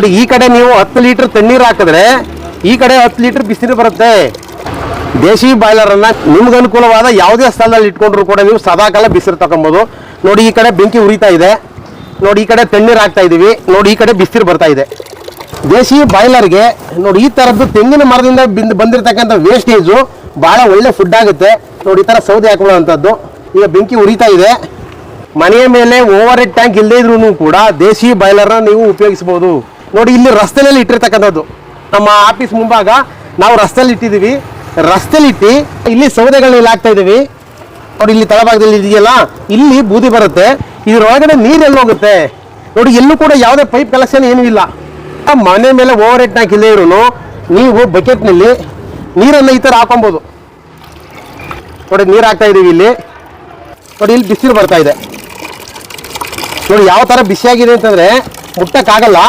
ನೋಡಿ, ಈ ಕಡೆ ನೀವು ಹತ್ತು ಲೀಟರ್ ತಣ್ಣೀರು ಹಾಕಿದ್ರೆ ಈ ಕಡೆ ಹತ್ತು ಲೀಟರ್ ಬಿಸಿನೀರು ಬರುತ್ತೆ. ದೇಶಿ ಬಾಯ್ಲರ್ ಅನ್ನ ನಿಮ್ಗೆ ಅನುಕೂಲವಾದ ಯಾವುದೇ ಸ್ಥಳದಲ್ಲಿ ಇಟ್ಕೊಂಡ್ರು ಕೂಡ ನೀವು ಸದಾಕಾಲ ಬಿಸಿರು ತಗೊಬೋದು ನೋಡಿ, ಈ ಕಡೆ ಬೆಂಕಿ ಉರಿತಾ ಇದೆ. ನೋಡಿ, ಈ ಕಡೆ ತಣ್ಣೀರು ಹಾಕ್ತಾ ಇದೀವಿ. ನೋಡಿ, ಈ ಕಡೆ ಬಿಸಿರು ಬರ್ತಾ ಇದೆ. ದೇಶಿ ಬಾಯ್ಲರ್ಗೆ, ನೋಡಿ, ಈ ತರದ್ದು ತೆಂಗಿನ ಮರದಿಂದ ಬಿಂದು ಬಂದಿರತಕ್ಕಂಥ ವೇಸ್ಟೇಜು ಬಹಳ ಒಳ್ಳೆ ಫುಡ್ ಆಗುತ್ತೆ. ನೋಡಿ, ಈ ತರ ಸೌದೆ ಹಾಕೊಳ್ಳುವಂಥದ್ದು. ಈಗ ಬೆಂಕಿ ಉರಿತಾ ಇದೆ. ಮನೆಯ ಮೇಲೆ ಓವರ್ ಹೆಡ್ ಟ್ಯಾಂಕ್ ಇಲ್ಲದೇ ಇದ್ರೂ ಕೂಡ ದೇಶಿ ಬಾಯ್ಲರ್ನ ನೀವು ಉಪಯೋಗಿಸಬಹುದು ನೋಡಿ, ಇಲ್ಲಿ ರಸ್ತೆಯಲ್ಲಿ ಇಟ್ಟಿರ್ತಕ್ಕಂಥದ್ದು. ನಮ್ಮ ಆಫೀಸ್ ಮುಂಭಾಗ ನಾವು ರಸ್ತೆಯಲ್ಲಿ ಇಟ್ಟಿದ್ದೀವಿ. ರಸ್ತೆಯಲ್ಲಿ ಇಟ್ಟು ಇಲ್ಲಿ ಸೌದೆಗಳನ್ನ ಇಲ್ಲಿ ಹಾಕ್ತಾ ಇದೀವಿ ನೋಡಿ, ಇಲ್ಲಿ ತಳಭಾಗದಲ್ಲಿ ಇದೆಯಲ್ಲ? ಇಲ್ಲಿ ಬೂದಿ ಬರುತ್ತೆ. ಇದ್ರೊಳಗಡೆ ನೀರು ಎಲ್ಲಿ ಹೋಗುತ್ತೆ? ನೋಡಿ, ಎಲ್ಲೂ ಕೂಡ ಯಾವುದೇ ಪೈಪ್ ಕಲೆಕ್ಷನ್ ಏನೂ ಇಲ್ಲ. ಆ ಮನೆ ಮೇಲೆ ಓವರ್ ಹೆಡ್ ಟ್ಯಾಂಕ್ ಇಲ್ಲೇ ಇರೋನು ನೀವು ಬಕೆಟ್ನಲ್ಲಿ ನೀರನ್ನು ಈ ಥರ ಹಾಕೊಬೋದು. ನೋಡಿ, ನೀರು ಹಾಕ್ತಾ ಇದ್ದೀವಿ ಇಲ್ಲಿ. ನೋಡಿ, ಇಲ್ಲಿ ಬಿಸಿಲು ಬರ್ತಾ ಇದೆ. ನೋಡಿ, ಯಾವ ಥರ ಬಿಸಿಯಾಗಿದೆ ಅಂತಂದರೆ ಮುಟ್ಟಕ್ಕಾಗಲ್ಲ.